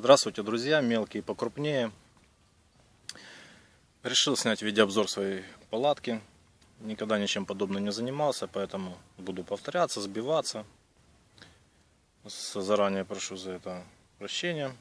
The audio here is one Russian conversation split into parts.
Здравствуйте, друзья, мелкие и покрупнее. Решил снять видеообзор своей палатки. Никогда ничем подобным не занимался, поэтому буду повторяться, сбиваться. Заранее прошу за это прощения.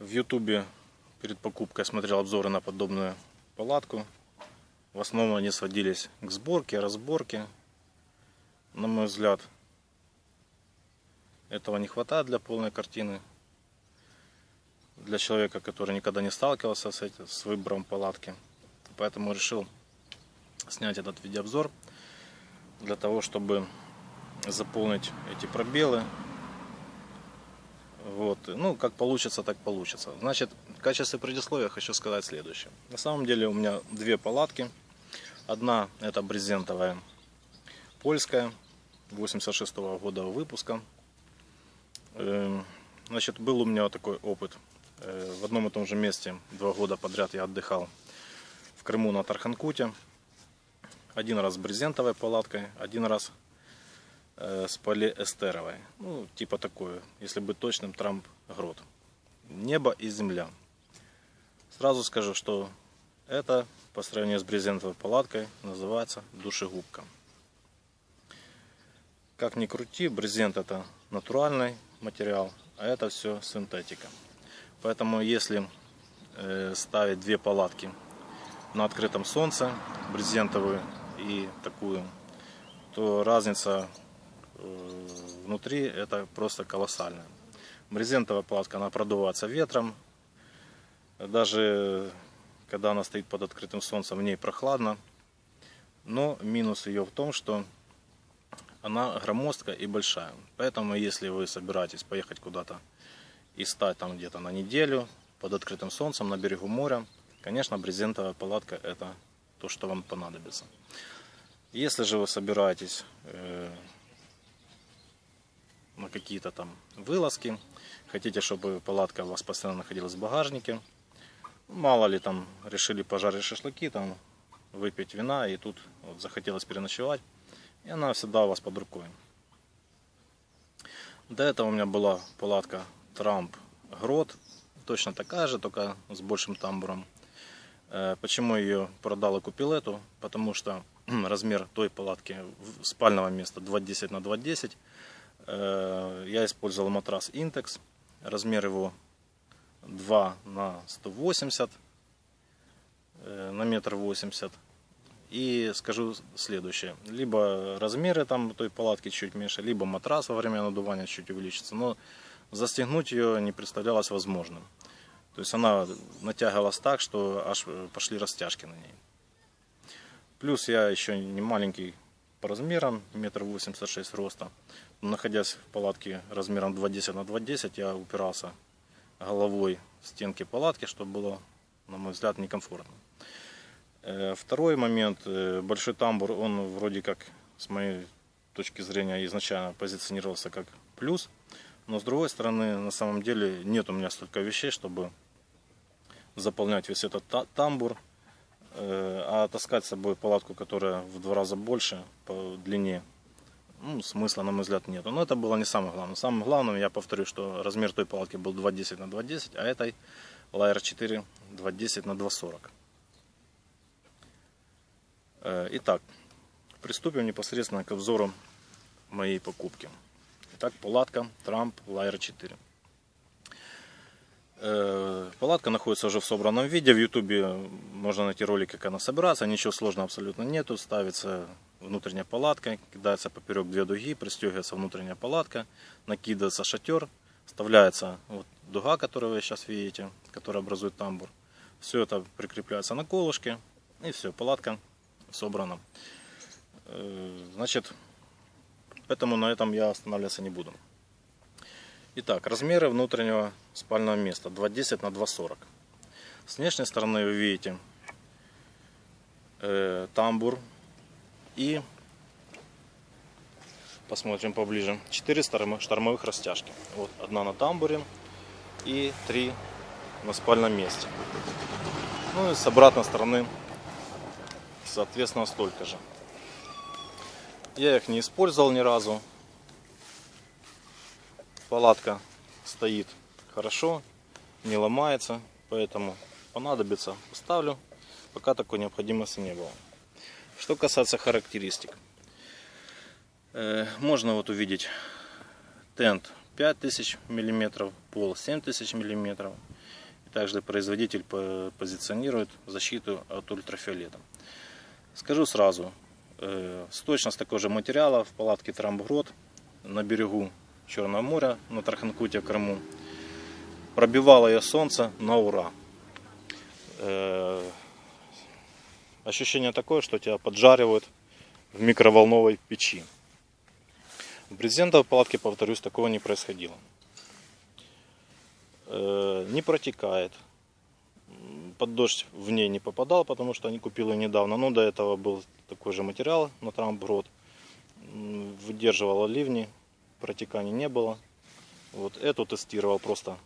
В ютубе перед покупкой смотрел обзоры на подобную палатку. В основном они сводились к сборке, разборке. На мой взгляд, этого не хватает для полной картины. Для человека, который никогда не сталкивался с, этим, с выбором палатки. Поэтому решил снять этот видеообзор для того, чтобы заполнить эти пробелы. Вот. Ну, как получится, так получится. Значит, в качестве предисловия хочу сказать следующее. На самом деле у меня две палатки. Одна это брезентовая польская 86 -го года выпуска значит, был у меня такой опыт. Э, в одном и том же месте два года подряд я отдыхал в Крыму на Тарханкуте. Один раз с брезентовой палаткой, один раз э, с полиэстеровой. Ну, типа такое, если быть точным, Трамп-грот. Небо и земля. Сразу скажу, что это по сравнению с брезентовой палаткой называется душегубка. Как ни крути, брезент это натуральный материал, а это все синтетика. Поэтому если э, ставить две палатки на открытом солнце, брезентовую и такую, то разница э, внутри это просто колоссальная. Брезентовая палатка, она продувается ветром. Даже когда она стоит под открытым солнцем, в ней прохладно. Но минус ее в том, что она громоздкая и большая. Поэтому, если вы собираетесь поехать куда-то и стать там где-то на неделю под открытым солнцем на берегу моря, конечно, брезентовая палатка это то, что вам понадобится. Если же вы собираетесь э, на какие-то там вылазки, хотите, чтобы палатка у вас постоянно находилась в багажнике, мало ли там решили пожарить шашлыки, там выпить вина и тут вот захотелось переночевать, и она всегда у вас под рукой. До этого у меня была палатка Трамп Грот. Точно такая же, только с большим тамбуром. Э, почему ее продал и купил эту? Потому что размер той палатки спального места 210 на 210. Э, я использовал матрас Intex. Размер его 2 на 180 э, на метр восемьдесят. И скажу следующее. Либо размеры там той палатки чуть меньше, либо матрас во время надувания чуть увеличится. Но застегнуть ее не представлялось возможным. То есть она натягивалась так, что аж пошли растяжки на ней. Плюс я еще не маленький по размерам, метр восемьдесят шесть роста. Находясь в палатке размером 2,10 на 2,10, я упирался головой в стенки палатки, чтобы было, на мой взгляд, некомфортно. Э, второй момент, э, большой тамбур, он вроде как, с моей точки зрения, изначально позиционировался как плюс. Но с другой стороны, на самом деле, нет у меня столько вещей, чтобы заполнять весь этот тамбур. Э, а таскать с собой палатку, которая в два раза больше по длине, ну, смысла, на мой взгляд, нет. Но это было не самое главное. Самое главное, я повторю, что размер той палатки был 2,10 на 2,10, а этой Layer 4 2,10 на 2,40. Э, итак, приступим непосредственно к обзору моей покупки. Итак, палатка Трамп Лайер 4. Э, палатка находится уже в собранном виде. В ютубе можно найти ролик, как она собирается. Ничего сложного абсолютно нету. Ставится внутренняя палатка, кидается поперек две дуги, пристегивается внутренняя палатка, накидывается шатер, вставляется вот дуга, которую вы сейчас видите, которая образует тамбур. Все это прикрепляется на колышке и все, палатка собрано. Э, значит, поэтому на этом я останавливаться не буду. Итак, размеры внутреннего спального места 2,10 на 2,40. С внешней стороны вы видите э, тамбур и посмотрим поближе. 4 штормовых растяжки. Вот одна на тамбуре и 3 на спальном месте. Ну и с обратной стороны соответственно столько же. Я их не использовал ни разу. Палатка стоит хорошо, не ломается, поэтому понадобится, поставлю, пока такой необходимости не было. Что касается характеристик. Э, Можно вот увидеть тент 5000 мм, пол 7000 мм. И также производитель по- позиционирует защиту от ультрафиолета. Скажу сразу, э, точно с такого же материала в палатке Трамбгрод на берегу Черного моря, на Тарханкуте, в Крыму. Пробивало ее солнце на ура. Э, Ощущение такое, что тебя поджаривают в микроволновой печи. В брезентовой палатке, повторюсь, такого не происходило. Э, Не протекает. Под дождь в ней не попадал, потому что они купил ее недавно. Но до этого был такой же материал на Трамброд. Выдерживала ливни, протеканий не было. Вот эту тестировал просто.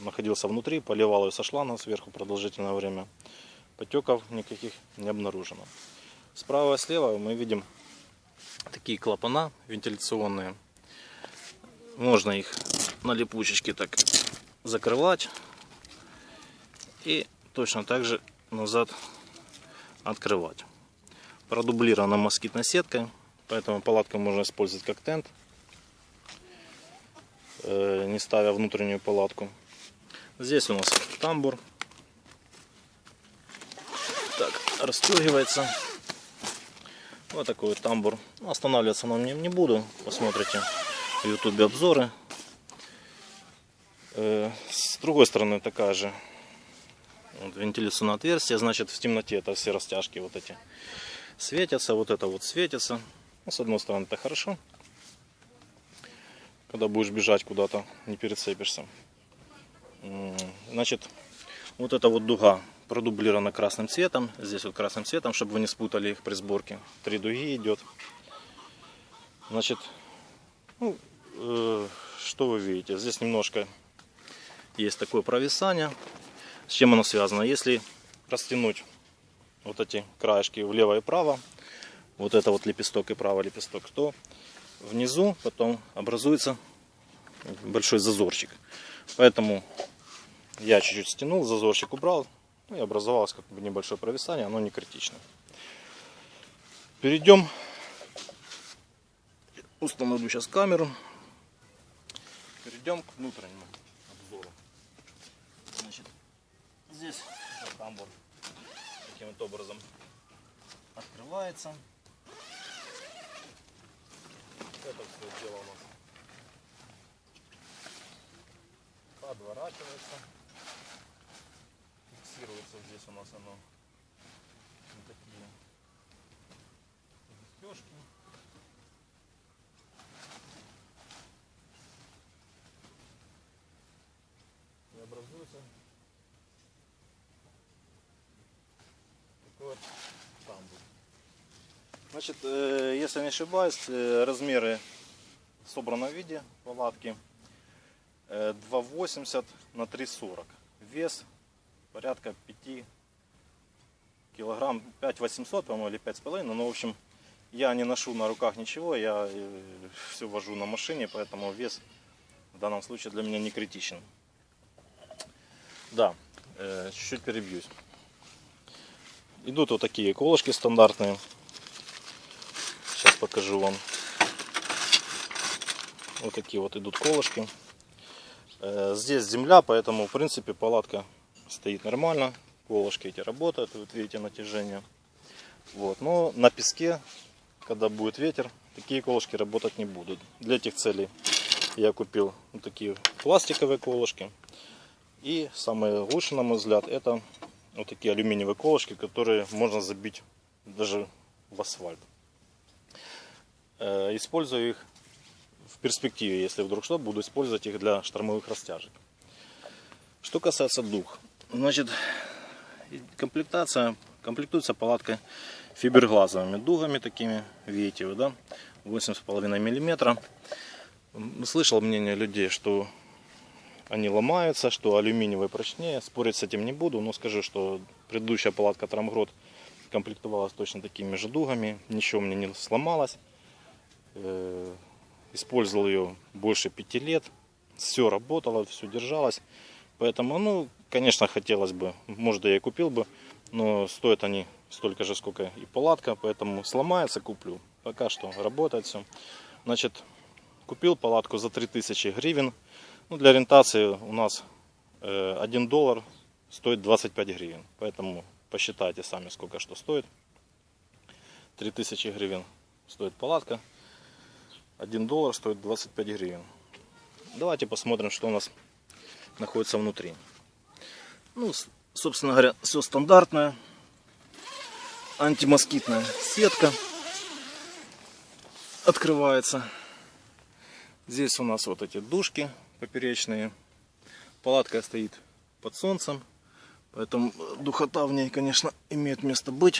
Находился внутри, поливал ее со шланга сверху продолжительное время. Потеков никаких не обнаружено. Справа и слева мы видим такие клапана вентиляционные. Можно их на липучечке так закрывать. И точно так же назад открывать. Продублирована москитной сеткой, поэтому палатку можно использовать как тент, э, не ставя внутреннюю палатку. Здесь у нас тамбур. Так, расстегивается. Вот такой вот тамбур. Ну, Останавливаться на нем не буду. Посмотрите в ютубе обзоры. Э, С другой стороны такая же вот вентиляционное отверстие. Значит в темноте это все растяжки вот эти светятся. Вот это вот светится. Ну, с одной стороны это хорошо. Когда будешь бежать куда-то, не перецепишься. Значит, вот эта вот дуга продублирована красным цветом. Здесь вот красным цветом, чтобы вы не спутали их при сборке. Три дуги идет. Значит, ну, э, что вы видите? Здесь немножко есть такое провисание. С чем оно связано? Если растянуть вот эти краешки влево и вправо, вот это вот лепесток и правый лепесток, то внизу потом образуется большой зазорчик. Поэтому я чуть-чуть стянул, зазорчик убрал, ну и образовалось как бы небольшое провисание, оно не критично. Перейдем, установлю сейчас камеру, перейдем к внутреннему обзору. Значит, здесь уже тамбур таким вот образом открывается. Это все дело у нас подворачивается. Фиксируется здесь у нас оно вот такие застежки. И образуется такой вот тамбур. Значит, э, если не ошибаюсь, э, размеры в виде палатки э, 2,80 на 3,40. Вес порядка 5 килограмм, 5,800, по-моему, или 5,5. Но, в общем, я не ношу на руках ничего, я все вожу на машине, поэтому вес в данном случае для меня не критичен. Да, э, чуть-чуть перебьюсь. Идут вот такие колышки стандартные. Покажу вам. Вот такие вот идут колышки. Э, Здесь земля, поэтому в принципе палатка стоит нормально. Колышки эти работают, вот видите натяжение. Вот. Но на песке, когда будет ветер, такие колышки работать не будут. Для этих целей я купил вот такие пластиковые колышки. И самое лучшее, на мой взгляд, это вот такие алюминиевые колышки, которые можно забить даже в асфальт. Э, Использую их в перспективе, если вдруг что, буду использовать их для штормовых растяжек. Что касается дух, значит, комплектация, комплектуется палатка фиберглазовыми дугами такими, видите вы, да, 8,5 миллиметра. М, Слышал мнение людей, что они ломаются, что алюминиевые прочнее. Спорить с этим не буду, но скажу, что предыдущая палатка Трамград комплектовалась точно такими же дугами. Ничего мне не сломалось. Э, Использовал ее больше пяти лет. все работало, все держалось. Поэтому, ну, конечно, хотелось бы, может, я и купил бы, но стоят они столько же, сколько и палатка, поэтому сломается, куплю. Пока что работает все. Значит, купил палатку за 3000 гривен. Ну, для ориентации у нас э, 1 доллар стоит 25 гривен. Поэтому посчитайте сами, сколько что стоит. 3000 гривен стоит палатка. 1 доллар стоит 25 гривен. Давайте посмотрим, что у нас находится внутри. Ну, собственно говоря, все стандартное. Антимоскитная сетка открывается. Здесь у нас вот эти дужки поперечные. Палатка стоит под солнцем. Поэтому духота в ней, конечно, имеет место быть.